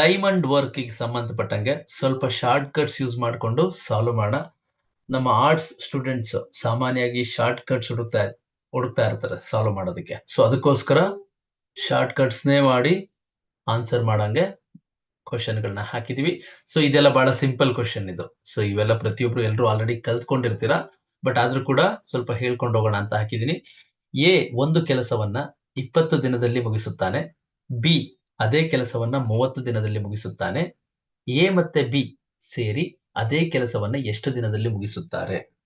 Time ವರ್ಕಿಗೆ ಸಂಬಂಧಪಟ್ಟಂಗೆ ಸ್ವಲ್ಪ ಶಾರ್ಟ್ ಕಟ್ಸ್ ಯೂಸ್ ಮಾಡಿಕೊಂಡು ಸಾಲ್ವ್ ಮಾಡೋಣ. ನಮ್ಮ ಆರ್ಟ್ಸ್ ಸ್ಟೂಡೆಂಟ್ಸ್ ಸಾಮಾನ್ಯವಾಗಿ ಶಾರ್ಟ್ ಕಟ್ಸ್ ಹುಡುಕ್ತಾ ಹುಡುಕ್ತಾ ಇರ್ತಾರೆ ಸಾಲ್ವ್ ಮಾಡೋದಕ್ಕೆ. ಸೊ ಅದಕ್ಕೋಸ್ಕರ ಶಾರ್ಟ್ ಕಟ್ಸ್ನೇ ಮಾಡಿ ಆನ್ಸರ್ ಮಾಡಂಗೆ ಕ್ವಶನ್ಗಳನ್ನ ಹಾಕಿದೀವಿ. ಸೊ ಇದೆಲ್ಲ ಬಹಳ ಸಿಂಪಲ್ ಕ್ವಶನ್ ಇದು. ಸೊ ಇವೆಲ್ಲ ಪ್ರತಿಯೊಬ್ರು ಎಲ್ಲರೂ ಆಲ್ರೆಡಿ ಕಲ್ತ್ಕೊಂಡಿರ್ತೀರಾ? ಬಟ್ ಆದ್ರೂ ಕೂಡ ಸ್ವಲ್ಪ ಹೇಳ್ಕೊಂಡು ಹೋಗೋಣ ಅಂತ ಹಾಕಿದೀನಿ. ಎ ಒಂದು ಕೆಲಸವನ್ನ ಇಪ್ಪತ್ತು ದಿನದಲ್ಲಿ ಮುಗಿಸುತ್ತಾನೆ. ಬಿ ಅದೇ ಕೆಲಸವನ್ನ ಮೂವತ್ತು ದಿನದಲ್ಲಿ ಮುಗಿಸುತ್ತಾನೆ. ಎ ಮತ್ತೆ ಬಿ ಸೇರಿ ಅದೇ ಕೆಲಸವನ್ನ ಎಷ್ಟು ದಿನದಲ್ಲಿ ಮುಗಿಸುತ್ತಾರೆ?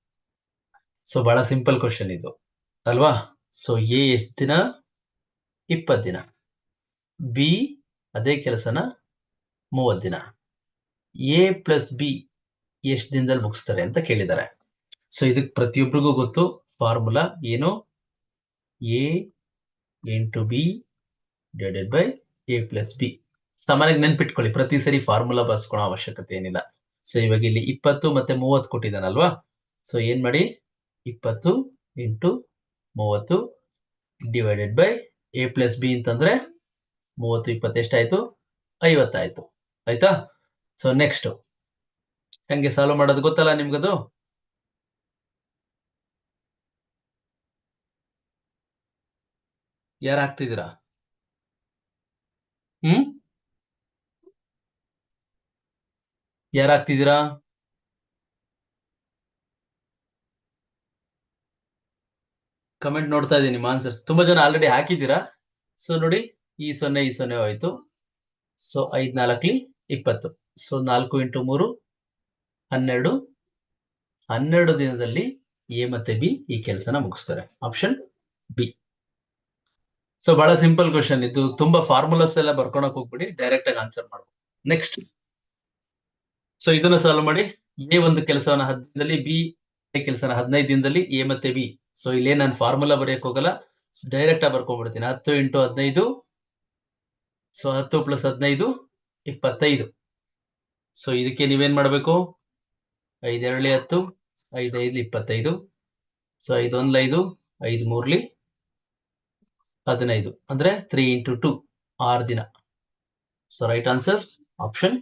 ಸೊ ಬಹಳ ಸಿಂಪಲ್ ಕ್ವಶನ್ ಇದು. ಅಲ್ವಾ? ಸೊ ಎ ಎಷ್ಟು ದಿನ? ಇಪ್ಪತ್ತು ದಿನ. ಬಿ ಅದೇ ಕೆಲಸನ ಮೂವತ್ತು ದಿನ. ಎ ಪ್ಲಸ್ ಬಿ ಎಷ್ಟು ದಿನದಲ್ಲಿ ಮುಗಿಸ್ತಾರೆ ಅಂತ ಕೇಳಿದ್ದಾರೆ. ಸೊ ಇದಕ್ಕೆ ಪ್ರತಿಯೊಬ್ಬರಿಗೂ ಗೊತ್ತು ಫಾರ್ಮುಲಾ ಏನು? A into B divided by A plus B ಸಾಮಾನ್ಯವಾಗಿ ನೆನ್ಪಿಟ್ಕೊಳ್ಳಿ, ಪ್ರತಿ ಸರಿ ಫಾರ್ಮುಲಾ ಬರ್ಸ್ಕೊಳೋ ಅವಶ್ಯಕತೆ ಏನಿಲ್ಲ. ಸೊ ಇವಾಗ ಇಲ್ಲಿ ಇಪ್ಪತ್ತು ಮತ್ತೆ ಮೂವತ್ತು ಕೊಟ್ಟಿದ್ದಾನಲ್ವಾ? ಸೊ ಏನ್ ಮಾಡಿ? ಇಪ್ಪತ್ತು ಇಂಟು ಮೂವತ್ತು divided by A plus B ಅಂತಂದ್ರೆ ಮೂವತ್ತು, ಇಪ್ಪತ್ತು ಎಷ್ಟಾಯ್ತು? ಐವತ್ತಾಯ್ತು. ಆಯ್ತಾ? ಸೊ ನೆಕ್ಸ್ಟ್ ಹೆಂಗೆ ಸಾಲ್ವ್ ಮಾಡೋದು ಗೊತ್ತಲ್ಲ ನಿಮ್ಗದು? ಯಾರು ಹಾಕ್ತಿದ್ದೀರಾ ಹ್ಮ್? ಯಾರಾಗ್ತಿದ್ದೀರಾ? ಕಮೆಂಟ್ ನೋಡ್ತಾ ಇದ್ದೀನಿ ಆನ್ಸರ್ಸ್ ತುಂಬಾ ಜನ ಆಲ್ರೆಡಿ ಹಾಕಿದ್ದೀರಾ? ಸೊ ನೋಡಿ, ಈ ಸೊನ್ನೆ ಈ ಸೊನ್ನೆ ಹೋಯ್ತು. ಸೊ ಐದ್ ನಾಲ್ಕಲಿ ಇಪ್ಪತ್ತು. ಸೊ ನಾಲ್ಕು ಇಂಟು ಮೂರು, ಹನ್ನೆರಡು. ಹನ್ನೆರಡು ದಿನದಲ್ಲಿ ಎ ಮತ್ತೆ ಬಿ ಈ ಕೆಲಸನ ಮುಗಿಸ್ತಾರೆ. Option B. ಸೊ ಬಹಳ ಸಿಂಪಲ್ ಕ್ವಶನ್ ಇದು ತುಂಬಾ ಫಾರ್ಮುಲಾಸ್ ಎಲ್ಲ ಬರ್ಕೊಳಕ್ ಹೋಗ್ಬಿಡಿ ಡೈರೆಕ್ಟ್ ಆಗಿ ಆನ್ಸರ್ ಮಾಡ್ಬೋದು. ನೆಕ್ಸ್ಟ್ ಸೊ ಇದನ್ನು ಸಾಲ್ವ್ ಮಾಡಿ. ಎ ಒಂದು ಕೆಲಸವನ್ನ ಹತ್ತು ದಿನದಲ್ಲಿ ಬಿ ಕೆಲಸನ ಹದಿನೈದು ದಿನದಲ್ಲಿ ಎ ಮತ್ತೆ ಬಿ ಸೊ ಇಲ್ಲೇ ನಾನು ಫಾರ್ಮುಲಾ ಬರೆಯಕ್ ಹೋಗಲ್ಲ. ಡೈರೆಕ್ಟ್ ಆಗಿ ಬರ್ಕೊಂಡ್ಬಿಡ್ತೀನಿ. ಹತ್ತು ಇಂಟು ಹದಿನೈದು. ಸೊ ಹತ್ತು ಪ್ಲಸ್ ಹದಿನೈದು, ಇಪ್ಪತ್ತೈದು. ಸೊ ಇದಕ್ಕೆ ನೀವೇನ್ ಮಾಡ್ಬೇಕು? ಐದೆರಳಿ ಹತ್ತು ಐದೈದು ಇಪ್ಪತ್ತೈದು. ಸೊ ಐದೊಂದ್ಲೈದು ಐದು ಮೂರ್ಲಿ ಹದಿನೈದು ಅಂದ್ರೆ ತ್ರೀ ಇಂಟು ಟು ಆರು ದಿನ. So right answer option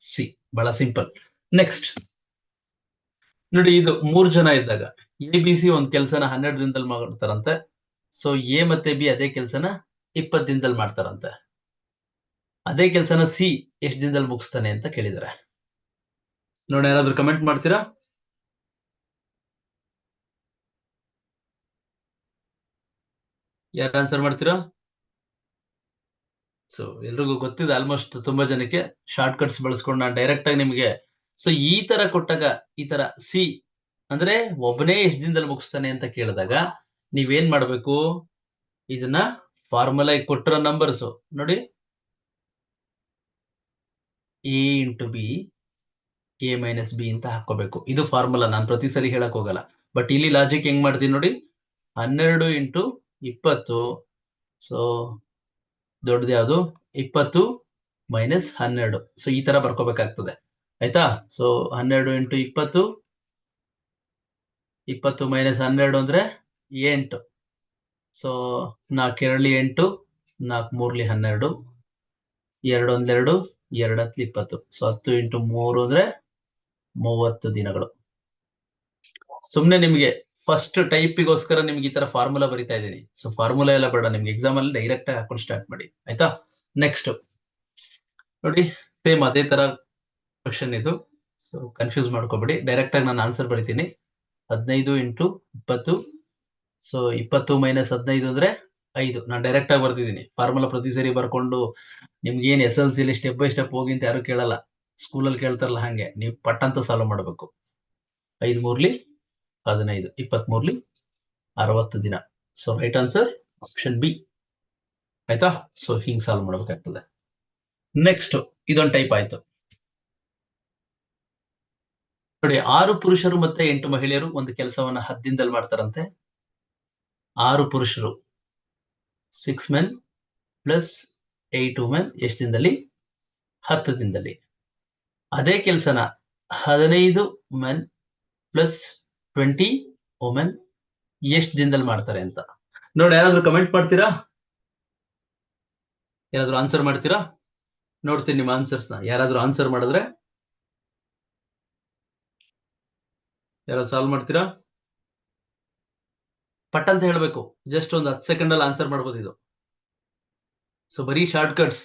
C ಬಹಳ ಸಿಂಪಲ್ ನೆಕ್ಸ್ಟ್ ನೋಡಿ, ಇದು ಮೂರ್ ಜನ ಇದ್ದಾಗ. ಎ ಬಿ ಸಿ ಒಂದ್ ಕೆಲ್ಸನ ಹನ್ನೆರಡು ದಿನದಲ್ಲಿ ಮಾಡ್ತಾರಂತೆ. ಸೊ ಎ ಮತ್ತೆ ಬಿ ಅದೇ ಕೆಲ್ಸನ ಇಪ್ಪತ್ತು ದಿನದಲ್ಲಿ ಮಾಡ್ತಾರಂತೆ. ಅದೇ ಕೆಲ್ಸನ ಸಿ ಎಷ್ಟು ದಿನದಲ್ಲಿ ಮುಗಿಸ್ತಾನೆ ಅಂತ ಕೇಳಿದಾರೆ. ನೋಡಿ ಯಾರಾದ್ರೂ ಕಮೆಂಟ್ ಮಾಡ್ತೀರಾ? ಯಾರು ಆನ್ಸರ್ ಮಾಡ್ತೀರಾ? ಸೊ ಎಲ್ರಿಗೂ ಗೊತ್ತಿದೆ ಆಲ್ಮೋಸ್ಟ್ ತುಂಬಾ ಜನಕ್ಕೆ ಶಾರ್ಟ್ ಕಟ್ಸ್ ಬಳಸ್ಕೊಂಡು ನಾನು ಡೈರೆಕ್ಟ್ ಆಗಿ ನಿಮಗೆ. ಸೊ ಈ ತರ ಕೊಟ್ಟಾಗ, ಈ ತರ ಸಿ ಅಂದ್ರೆ ಒಬ್ಬನೇ ಎಷ್ಟು ದಿನದಲ್ಲಿ ಮುಗಿಸ್ತಾನೆ ಅಂತ ಕೇಳಿದಾಗ ನೀವೇನ್ ಮಾಡ್ಬೇಕು? ಇದನ್ನ ಫಾರ್ಮುಲಾ ಕೊಟ್ಟಿರೋ ನಂಬರ್ಸ್ ನೋಡಿ. A into B A minus B ಅಂತ ಹಾಕೋಬೇಕು ಇದು ಫಾರ್ಮುಲಾ ನಾನು ಪ್ರತಿ ಸರಿ ಹೇಳಕ್ ಹೋಗಲ್ಲ. ಬಟ್ ಇಲ್ಲಿ ಲಾಜಿಕ್ ಹೆಂಗ್ ಮಾಡ್ತೀನಿ ನೋಡಿ. ಹನ್ನೆರಡು ಇಂಟು ಇಪ್ಪತ್ತು. ಸೊ ದೊಡ್ಡದು ಯಾವುದು? ಇಪ್ಪತ್ತು ಮೈನಸ್ ಹನ್ನೆರಡು. ಸೊ ಈ ತರ ಬರ್ಕೋಬೇಕಾಗ್ತದೆ. ಆಯ್ತಾ? ಸೊ ಹನ್ನೆರಡು ಇಂಟು ಇಪ್ಪತ್ತು. ಇಪ್ಪತ್ತು ಮೈನಸ್ ಹನ್ನೆರಡು ಅಂದ್ರೆ ಎಂಟು. ಸೊ ನಾಲ್ಕೆರಡ್ಲಿ ಎಂಟು, ನಾಲ್ಕು ಮೂರ್ಲಿ ಹನ್ನೆರಡು. ಎರಡು ಒಂದೆರಡು ಎರಡು ಹತ್ಲಿ ಇಪ್ಪತ್ತು. ಸೊ ಹತ್ತು ಇಂಟು ಮೂರು ಅಂದ್ರೆ ಮೂವತ್ತು ದಿನಗಳು. ಸುಮ್ನೆ ನಿಮ್ಗೆ ಫಸ್ಟ್ ಟೈಪಿಗೋಸ್ಕರ ನಿಮ್ಗೆ ಈ ತರ ಫಾರ್ಮುಲಾ ಬರಿತಾ ಇದ್ದೀನಿ. ಸೊ ಫಾರ್ಮುಲಾ ಎಲ್ಲ ಬೇಡ, ನಿಮ್ಗೆ ಎಕ್ಸಾಮ್ ಅಲ್ಲಿ ಡೈರೆಕ್ಟ್ ಆಗಿ ಹಾಕೊಂಡು ಸ್ಟಾರ್ಟ್ ಮಾಡಿ. ಆಯ್ತಾ? ನೆಕ್ಸ್ಟ್ ನೋಡಿ ಸೇಮ್ ಅದೇ ತರ ಕ್ವಶನ್ ಇದು. ಸೊ ಕನ್ಫ್ಯೂಸ್ ಮಾಡ್ಕೋಬೇಡಿ. ಡೈರೆಕ್ಟ್ ಆಗಿ ನಾನು ಆನ್ಸರ್ ಬರಿತೀನಿ. ಹದಿನೈದು ಇಂಟು ಇಪ್ಪತ್ತು. ಸೊ ಇಪ್ಪತ್ತು ಮೈನಸ್ ಹದಿನೈದು ಅಂದ್ರೆ ಐದು. ನಾನು ಡೈರೆಕ್ಟ್ ಆಗಿ ಬರ್ತಿದ್ದೀನಿ ಫಾರ್ಮುಲಾ ಪ್ರತಿ ಸರಿ ಬರ್ಕೊಂಡು ನಿಮ್ಗೆ ಏನ್ ಎಸ್ ಎಲ್ ಸಿಲಿ ಸ್ಟೆಪ್ ಬೈ ಸ್ಟೆಪ್ ಹೋಗಿ ಅಂತ ಯಾರು ಕೇಳಲ್ಲ. ಸ್ಕೂಲಲ್ಲಿ ಕೇಳ್ತಾರಲ್ಲ ಹಂಗೆ. ನೀವು ಪಟ್ಟಂತ ಸಾಲ್ವ್ ಮಾಡಬೇಕು. ಐದು ಮೂರ್ಲಿ ಹದಿನೈದು ಇಪ್ಪತ್ತ್ ಮೂರ್ಲಿ ಅರವತ್ತು ದಿನ. So right answer option B ಆಯ್ತಾ? ಸೊ ಹಿಂಗ್ ಸಾಲ್ವ್ ಮಾಡ್ಬೇಕಾಗ್ತದೆ. ನೆಕ್ಸ್ಟ್ ಇದೊಂದು ಟೈಪ್ ಆಯ್ತು. ನೋಡಿ, ಆರು ಪುರುಷರು ಮತ್ತೆ ಎಂಟು ಮಹಿಳೆಯರು ಒಂದು ಕೆಲಸವನ್ನ ಹತ್ತು ದಿನದಲ್ಲಿ ಮಾಡ್ತಾರಂತೆ. ಆರು ಪುರುಷರು six men plus eight women ಎಷ್ಟು ದಿನದಲ್ಲಿ? ಹತ್ತು ದಿನದಲ್ಲಿ. ಅದೇ ಕೆಲಸನ ಹದಿನೈದು ಮೆನ್ ಪ್ಲಸ್ ಟ್ವೆಂಟಿ ವುಮೆನ್ ಎಷ್ಟು ದಿನದಲ್ಲಿ ಮಾಡ್ತಾರೆ ಅಂತ. ನೋಡಿ, ಯಾರಾದ್ರೂ ಕಮೆಂಟ್ ಮಾಡ್ತೀರಾ? ಏನಾದ್ರೂ ಆನ್ಸರ್ ಮಾಡ್ತೀರಾ? ನೋಡ್ತೀನಿ ನಿಮ್ಮ ಆನ್ಸರ್ಸ್ನ. ಯಾರಾದ್ರೂ ಆನ್ಸರ್ ಮಾಡಿದ್ರೆ? ಯಾರಾದ್ರು ಸಾಲ್ವ್ ಮಾಡ್ತೀರಾ? ಪಟ್ ಅಂತ ಹೇಳ್ಬೇಕು. ಜಸ್ಟ್ ಒಂದು ಹತ್ತು ಸೆಕೆಂಡ್ ಅಲ್ಲಿ ಆನ್ಸರ್ ಮಾಡ್ಬೋದು ಇದು. ಸೊ ಬರೀ shortcuts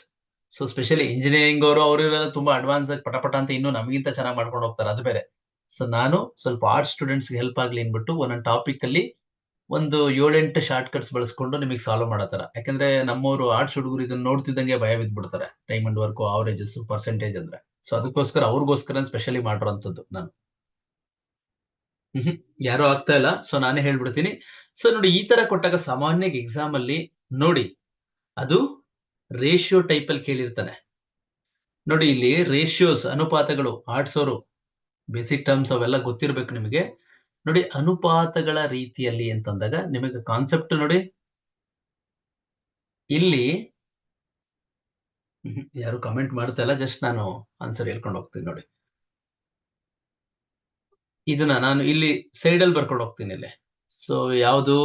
so specially engineering ಅವರು ಅವರು ಇವರೆಲ್ಲ ತುಂಬಾ ಅಡ್ವಾನ್ಸ್ ಆಗಿ ಪಟ ಪಟ ಅಂತ ಇನ್ನೂ ನಮಗಿಂತ ಚೆನ್ನಾಗಿ ಮಾಡ್ಕೊಂಡು ಹೋಗ್ತಾರೆ. ಅದು ಬೇರೆ. ಸೊ ನಾನು ಸ್ವಲ್ಪ ಆರ್ಟ್ ಸ್ಟೂಡೆಂಟ್ಸ್ ಹೆಲ್ಪ್ ಆಗ್ಲಿ ಅಂದ್ಬಿಟ್ಟು ಒಂದೊಂದು ಟಾಪಿಕ್ ಅಲ್ಲಿ ಒಂದು ಏಳೆಂಟು ಶಾರ್ಟ್ ಕಟ್ಸ್ ಬಳಸ್ಕೊಂಡು ನಿಮಗೆ ಸಾಲ್ವ್ ಮಾಡತ್ತಾರ. ಯಾಕಂದ್ರೆ ನಮ್ಮವರು ಆರ್ಟ್ಸ್ ಹುಡುಗರು ಇದನ್ನ ನೋಡ್ತಿದ್ದಂಗೆ ಭಯ ಬಿದ್ಬಿಡ್ತಾರೆ. Time and work averages percentage ಅಂದ್ರೆ. ಸೊ ಅದಕ್ಕೋಸ್ಕರ ಅವ್ರಿಗೋಸ್ಕರ ಸ್ಪೆಷಲಿ ಮಾಡಿರೋಂಥದ್ದು ನಾನು. ಹ್ಮ್, ಯಾರು ಆಗ್ತಾ ಇಲ್ಲ. ಸೊ ನಾನೇ ಹೇಳ್ಬಿಡ್ತೀನಿ. ಸೊ ನೋಡಿ ಈ ತರ ಕೊಟ್ಟಾಗ ಸಾಮಾನ್ಯ ಎಕ್ಸಾಮ್ ಅಲ್ಲಿ ನೋಡಿ, ಅದು ರೇಷಿಯೋ ಟೈಪ್ ಅಲ್ಲಿ ಕೇಳಿರ್ತಾನೆ. ನೋಡಿ ಇಲ್ಲಿ ರೇಷಿಯೋಸ್ ಅನುಪಾತಗಳು ಆಡ್ಸೋರು ಬೇಸಿಕ್ ಟರ್ಮ್ಸ್ ಅವೆಲ್ಲ ಗೊತ್ತಿರ್ಬೇಕು ನಿಮಗೆ. ನೋಡಿ, ಅನುಪಾತಗಳ ರೀತಿಯಲ್ಲಿ ಅಂತಂದಾಗ ನಿಮಗೆ ಕಾನ್ಸೆಪ್ಟ್ ನೋಡಿ. ಇಲ್ಲಿ ಯಾರು ಕಮೆಂಟ್ ಮಾಡ್ತಾ ಇಲ್ಲ ಜಸ್ಟ್ ನಾನು ಆನ್ಸರ್ ಹೇಳ್ಕೊಂಡು ಹೋಗ್ತೀನಿ ನೋಡಿ. ಇದನ್ನ ನಾನು ಇಲ್ಲಿ ಸೈಡ್ ಅಲ್ಲಿ ಬರ್ಕೊಂಡು ಹೋಗ್ತೀನಿ ಇಲ್ಲಿ. ಸೊ ಯಾವುದು?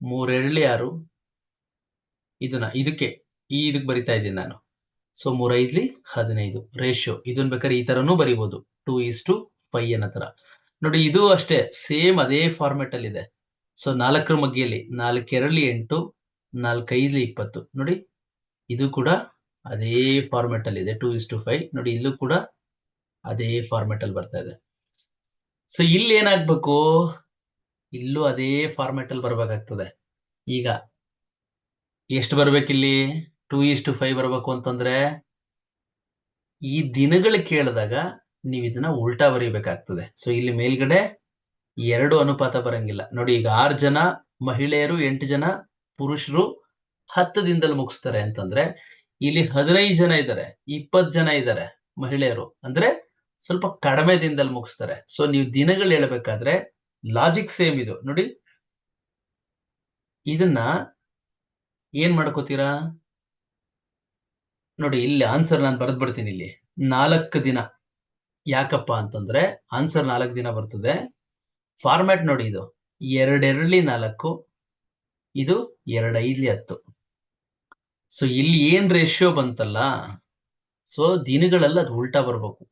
ಮೂರೆರಳಿ ಯಾರು ಇದನ್ನ, ಇದಕ್ಕೆ, ಈ ಇದಕ್ಕೆ ಬರಿತಾ ಇದ್ದೀನಿ ನಾನು. ಸೊ ಮೂರೈದ್ಲಿ ಹದಿನೈದು ರೇಷಿಯೋ ಇದನ್ನ ಬೇಕಾದ್ರೆ ಈ ತರನೂ ಬರಿಬಹುದು ಟೂ ಈಸ್ ಟು ಫೈವ್ ಅನ್ನೋ ತರ. ನೋಡಿ, ಇದು ಅಷ್ಟೇ ಸೇಮ್ ಅದೇ ಫಾರ್ಮೆಟ್ ಅಲ್ಲಿ ಇದೆ. ಸೊ ನಾಲ್ಕರ ಮಗ್ಗಿಯಲ್ಲಿ ನಾಲ್ಕೆರಳಿ ಎಂಟು, ನಾಲ್ಕೈದ್ಲಿ ಇಪ್ಪತ್ತು. ನೋಡಿ, ಇದು ಕೂಡ ಅದೇ ಫಾರ್ಮೆಟ್ ಅಲ್ಲಿ ಇದೆ. ಟೂ ಇಸ್ ಟು ಫೈವ್ ನೋಡಿ, ಇಲ್ಲೂ ಕೂಡ ಅದೇ ಫಾರ್ಮೆಟ್ ಅಲ್ಲಿ ಬರ್ತಾ ಇದೆ. ಸೊ ಇಲ್ಲಿ ಏನಾಗ್ಬೇಕು? ಇಲ್ಲೂ ಅದೇ ಫಾರ್ಮೆಟ್ ಅಲ್ಲಿ ಬರ್ಬೇಕಾಗ್ತದೆ. ಈಗ, ಎಷ್ಟು ಬರ್ಬೇಕಿಲ್ಲಿ? ಟೂ ಈಸ್ ಟು ಫೈವ್ ಬರಬೇಕು ಅಂತಂದ್ರೆ ಈ ದಿನಗಳು ಕೇಳಿದಾಗ ನೀವು ಇದನ್ನ ಉಲ್ಟಾ ಬರೀಬೇಕಾಗ್ತದೆ. ಸೊ ಇಲ್ಲಿ ಮೇಲ್ಗಡೆ ಎರಡು ಅನುಪಾತ ಬರಂಗಿಲ್ಲ. ನೋಡಿ, ಈಗ ಆರು ಜನ ಮಹಿಳೆಯರು, ಎಂಟು ಜನ ಪುರುಷರು ಹತ್ತು ದಿನದಲ್ಲಿ ಮುಗಿಸ್ತಾರೆ ಅಂತಂದ್ರೆ ಇಲ್ಲಿ ಹದಿನೈದು ಜನ ಇದ್ದಾರೆ, ಇಪ್ಪತ್ತು ಜನ ಇದ್ದಾರೆ ಮಹಿಳೆಯರು ಅಂದ್ರೆ ಸ್ವಲ್ಪ ಕಡಿಮೆ ದಿನದಲ್ಲಿ ಮುಗಿಸ್ತಾರೆ. ಸೊ ನೀವು ದಿನಗಳು ಹೇಳ್ಬೇಕಾದ್ರೆ ಲಾಜಿಕ್ ಸೇಮ್ ಇದು. ನೋಡಿ, ಇದನ್ನ ಏನ್ ಮಾಡ್ಕೋತೀರಾ? ನೋಡಿ, ಇಲ್ಲಿ ಆನ್ಸರ್ ನಾನು ಬರೆದ್ ಬಿಡ್ತೀನಿ ಇಲ್ಲಿ. ನಾಲ್ಕು ದಿನ. ಯಾಕಪ್ಪ ಅಂತಂದ್ರೆ ಆನ್ಸರ್ ನಾಲ್ಕು ದಿನ ಬರ್ತದೆ. ಫಾರ್ಮ್ಯಾಟ್ ನೋಡಿ ಇದು. ಎರಡೆರಡ್ಲಿ ನಾಲ್ಕು, ಇದು ಎರಡೈದ್ಲಿ ಹತ್ತು. ಸೊ ಇಲ್ಲಿ ಏನ್ ರೇಷಿಯೋ ಬಂತಲ್ಲ? ಸೊ ದಿನಗಳೆಲ್ಲ ಅದು ಉಲ್ಟಾ ಬರ್ಬೇಕು.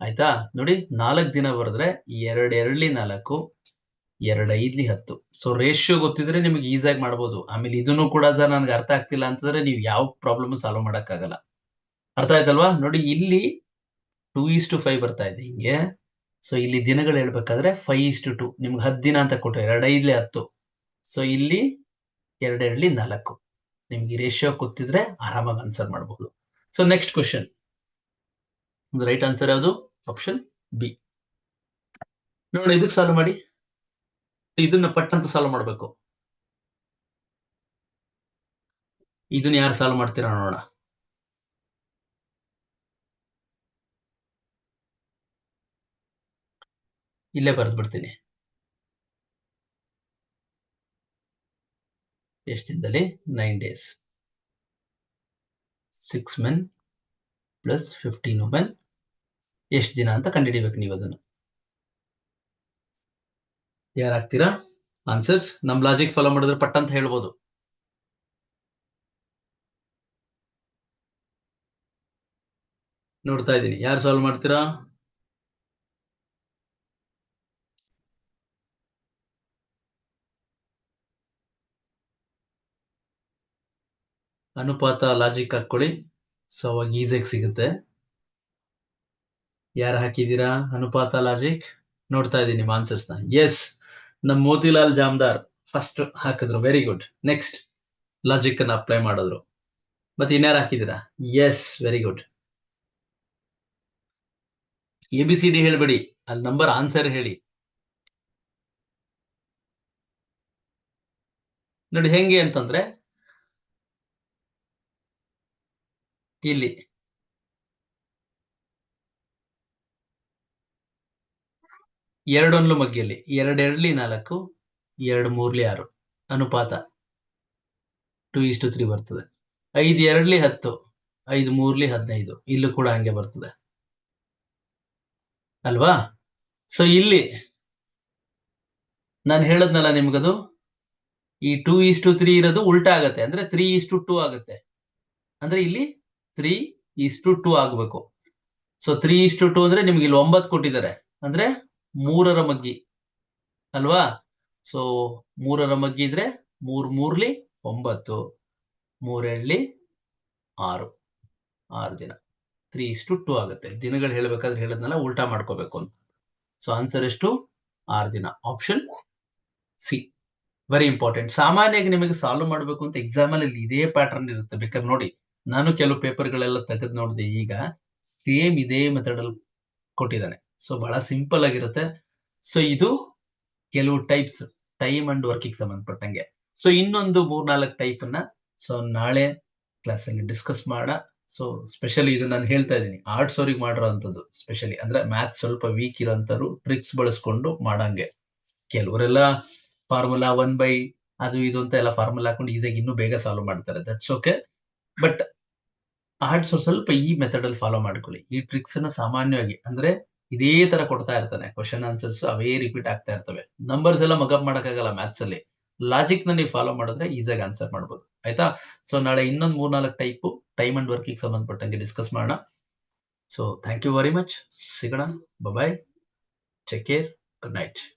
ಆಯ್ತಾ? ನೋಡಿ, ನಾಲ್ಕು ದಿನ ಬರೆದ್ರೆ ಎರಡೆರಡ್ಲಿ ನಾಲ್ಕು ಎರಡೈದ್ಲಿ ಹತ್ತು ಸೊ ರೇಷಿಯೋ ಗೊತ್ತಿದ್ರೆ ನಿಮ್ಗೆ ಈಸಿಯಾಗಿ ಮಾಡ್ಬೋದು. ಆಮೇಲೆ ಇದನ್ನು ಕೂಡ ಸರ್ ನನ್ಗೆ ಅರ್ಥ ಆಗ್ತಿಲ್ಲ ಅಂತಂದ್ರೆ ನೀವು ಯಾವ ಪ್ರಾಬ್ಲಮ್ ಸಾಲ್ವ್ ಮಾಡೋಕ್ಕಾಗಲ್ಲ. ಅರ್ಥ ಆಯ್ತಲ್ವಾ? ನೋಡಿ, ಇಲ್ಲಿ ಟೂ ಈಸ್ ಟು ಫೈವ್ ಬರ್ತಾ ಇದೆ ಹಿಂಗೆ. ಸೊ ಇಲ್ಲಿ ದಿನಗಳು ಹೇಳ್ಬೇಕಾದ್ರೆ ಫೈವ್ ಈಸ್ ಟು ಟು ನಿಮ್ಗೆ ಹತ್ತು ದಿನ ಅಂತ ಕೊಟ್ಟು ಎರಡೈದ್ಲಿ ಹತ್ತು ಸೊ ಇಲ್ಲಿ ಎರಡೆರಡ್ಲಿ ನಾಲ್ಕು ನಿಮ್ಗೆ ರೇಷಿಯೋ ಗೊತ್ತಿದ್ರೆ ಆರಾಮಾಗಿ ಆನ್ಸರ್ ಮಾಡಬಹುದು so next question right answer ಯಾವುದು? ಆಪ್ಷನ್ ಬಿ ನೋಡಿ, ಇದಕ್ಕೆ ಸಾಲ್ವ್ ಮಾಡಿ. ಇದನ್ನ ಪಟ್ಟಂತ ಸಾಲ್ವ್ ಮಾಡ್ಬೇಕು. ಇದನ್ನ ಯಾರು ಸಾಲ್ವ್ ಮಾಡ್ತೀರಾ ನೋಡೋಣ. ಇಲ್ಲೇ ಬರೆದು ಬಿಡ್ತೀನಿ ಎಷ್ಟು ದಿನದಲ್ಲಿ? Nine days. Six men plus fifteen women. ಎಷ್ಟು ದಿನ ಅಂತ ಕಂಡುಹಿಡಿಬೇಕು ನೀವು ಅದನ್ನು. ಯಾರಾಗ್ತೀರಾ? ಆನ್ಸರ್ಸ್ ನಮ್ ಲಾಜಿಕ್ ಫಾಲೋ ಮಾಡಿದ್ರೆ ಪಟ್ ಅಂತ ಹೇಳ್ಬೋದು. ನೋಡ್ತಾ ಇದ್ದೀನಿ. ಯಾರು ಸಾಲ್ವ್ ಮಾಡ್ತೀರಾ? ಅನುಪಾತ ಲಾಜಿಕ್ ಹಾಕೊಳ್ಳಿ ಸೊ ಅವಾಗ ಈಸಿಯಾಗಿ ಸಿಗುತ್ತೆ. ಯಾರು ಹಾಕಿದ್ದೀರಾ? ಅನುಪಾತ ಲಾಜಿಕ್ ನೋಡ್ತಾ ಇದ್ದೀನಿ ನಿಮ್ಮ ಆನ್ಸರ್ಸ್ನ ಎಸ್ ನಮ್ ಮೋತಿಲಾಲ್ ಜಾಮ್ದಾರ್ ಫಸ್ಟ್ ಹಾಕಿದ್ರು. ವೆರಿ ಗುಡ್ ನೆಕ್ಸ್ಟ್ ಲಾಜಿಕ್ ಅನ್ನ ಅಪ್ಲೈ ಮಾಡಿದ್ರು. ಮತ್ತೆ ಇನ್ಯಾರು ಹಾಕಿದಿರಾ? Yes very good A B C D ಹೇಳ್ಬೇಡಿ. ಅಲ್ಲಿ ನಂಬರ್ ಆನ್ಸರ್ ಹೇಳಿ. ನೋಡಿ, ಹೆಂಗೆ ಅಂತಂದ್ರೆ, ಇಲ್ಲಿ. ಎರಡೊಂದ್ಲು ಮಗ್ಗಿಯಲ್ಲಿ ಎರಡೆರಡ್ಲಿ ನಾಲ್ಕು, ಎರಡು ಮೂರ್ಲಿ ಆರು. ಅನುಪಾತ ಟು ಈಸ್ ಟು ತ್ರೀ ಬರ್ತದೆ. ಐದು ಎರಡ್ಲಿ ಹತ್ತು, ಐದು ಮೂರ್ಲಿ ಹದಿನೈದು. ಇಲ್ಲೂ ಕೂಡ ಹಂಗೆ ಬರ್ತದೆ. ಅಲ್ವಾ? ಸೊ ಇಲ್ಲಿ ನಾನು ಹೇಳದ್ನಲ್ಲ ನಿಮ್ಗದು, ಈ ಟೂ ಈಸ್ ಟು ತ್ರೀ ಇರೋದು ಉಲ್ಟಾ ಆಗತ್ತೆ. ಅಂದ್ರೆ ತ್ರೀ ಇಸ್ ಟು ಟೂ ಆಗುತ್ತೆ. ಅಂದ್ರೆ ಇಲ್ಲಿ ತ್ರೀ ಇಷ್ಟು ಟೂ ಆಗ್ಬೇಕು. ಸೊ ತ್ರೀ ಇಷ್ಟು ಟೂ ಅಂದ್ರೆ ನಿಮ್ಗೆ ಇಲ್ಲಿ ಒಂಬತ್ತು ಕೊಟ್ಟಿದ್ದಾರೆ. ಅಂದ್ರೆ ಮೂರರ ಮಗ್ಗಿ. ಅಲ್ವಾ? ಸೊ ಮೂರರ ಮಗ್ಗಿ ಇದ್ರೆ ಮೂರ್ ಮೂರ್ಲಿ ಒಂಬತ್ತು ಮೂರೆಳ್ಳಿ ಆರು. ಆರು ದಿನ. ತ್ರೀ ಇಷ್ಟು ಟೂ ಆಗುತ್ತೆ. ದಿನಗಳು ಹೇಳ್ಬೇಕಾದ್ರೆ ಹೇಳದ್ನೆಲ್ಲ, ಉಲ್ಟಾ ಮಾಡ್ಕೋಬೇಕು ಅಂತ. ಸೊ ಆನ್ಸರ್ ಎಷ್ಟು? ಆರು ದಿನ. ಆಪ್ಷನ್ ಸಿ ವೆರಿ ಇಂಪಾರ್ಟೆಂಟ್ ಸಾಮಾನ್ಯವಾಗಿ ನಿಮಗೆ ಸಾಲ್ವ್ ಮಾಡಬೇಕು ಅಂತ ಎಕ್ಸಾಮ್ ಅಲ್ಲಿ ಇದೇ ಪ್ಯಾಟರ್ನ್ ಇರುತ್ತೆ. ಬೇಕಾದ್ರೆ ನೋಡಿ, ನಾನು ಕೆಲವು ಪೇಪರ್ಗಳೆಲ್ಲ ತೆಗೆದು ನೋಡಿದೆ ಈಗ ಸೇಮ್ ಇದೇ ಮೆಥಡ್ ಅಲ್ಲಿ ಕೊಟ್ಟಿದ್ದಾನೆ. ಸೊ ಬಹಳ ಸಿಂಪಲ್ ಆಗಿರುತ್ತೆ. ಸೊ ಇದು ಕೆಲವು ಟೈಪ್ಸ್ ಟೈಮ್ ಅಂಡ್ ವರ್ಕಿಗೆ ಸಂಬಂಧಪಟ್ಟಂಗೆ. ಸೊ ಇನ್ನೊಂದು ಮೂರ್ನಾಲ್ಕು ಟೈಪ್ ಅನ್ನ ಸೊ ನಾಳೆ ಕ್ಲಾಸ್ ಅಲ್ಲಿ ಡಿಸ್ಕಸ್ ಮಾಡೋಣ ಸೊ ಸ್ಪೆಷಲಿ ಇದು ನಾನು ಹೇಳ್ತಾ ಇದ್ದೀನಿ. ಆರ್ಟ್ಸ್ ಅವ್ರಿಗೆ ಮಾಡಿರೋ ಅಂಥದ್ದು ಸ್ಪೆಷಲಿ ಅಂದ್ರೆ ಮ್ಯಾಥ್ ಸ್ವಲ್ಪ ವೀಕ್ ಇರೋಂಥವ್ರು ಟ್ರಿಕ್ಸ್ ಬಳಸ್ಕೊಂಡು ಮಾಡಂಗೆ. ಕೆಲವರೆಲ್ಲ ಫಾರ್ಮುಲಾ ಒನ್ ಬೈ ಅದು ಇದು ಅಂತ ಎಲ್ಲ ಫಾರ್ಮುಲಾ ಹಾಕೊಂಡು ಈಸಿಯಾಗಿ ಇನ್ನೂ ಬೇಗ ಸಾಲ್ವ್ ಮಾಡ್ತಾರೆ. ದಟ್ಸ್ ಓಕೆ ಬಟ್ ಆರ್ಟ್ಸ್ ಸ್ವಲ್ಪ ಈ ಮೆಥಡ್ ಅಲ್ಲಿ ಫಾಲೋ ಮಾಡ್ಕೊಳ್ಳಿ. ಈ ಟ್ರಿಕ್ಸ್ ಅನ್ನ ಸಾಮಾನ್ಯವಾಗಿ, ಅಂದ್ರೆ ಇದೇ ತರ ಕೊಡ್ತಾ ಇರ್ತಾನೆ ಕ್ವಶನ್ ಆನ್ಸರ್ಸ್ ಅವೇ ರಿಪೀಟ್ ಆಗ್ತಾ ಇರ್ತವೆ. ನಂಬರ್ಸ್ ಎಲ್ಲ ಮಗಪ್ ಮಾಡೋಕ್ಕಾಗಲ್ಲ ಮ್ಯಾಥ್ಸ್ ಅಲ್ಲಿ. ಲಾಜಿಕ್ನ ನೀವು ಫಾಲೋ ಮಾಡಿದ್ರೆ ಈಸಿಯಾಗಿ ಆನ್ಸರ್ ಮಾಡ್ಬೋದು. ಆಯ್ತಾ? ಸೊ ನಾಳೆ ಇನ್ನೊಂದು ಮೂರ್ನಾಲ್ಕು ಟೈಪ್ ಟೈಮ್ ಅಂಡ್ ವರ್ಕಿಗೆ ಸಂಬಂಧಪಟ್ಟಂಗೆ ಡಿಸ್ಕಸ್ ಮಾಡೋಣ. So thank you very much ಸಿಗೋಣ. Bye take care good night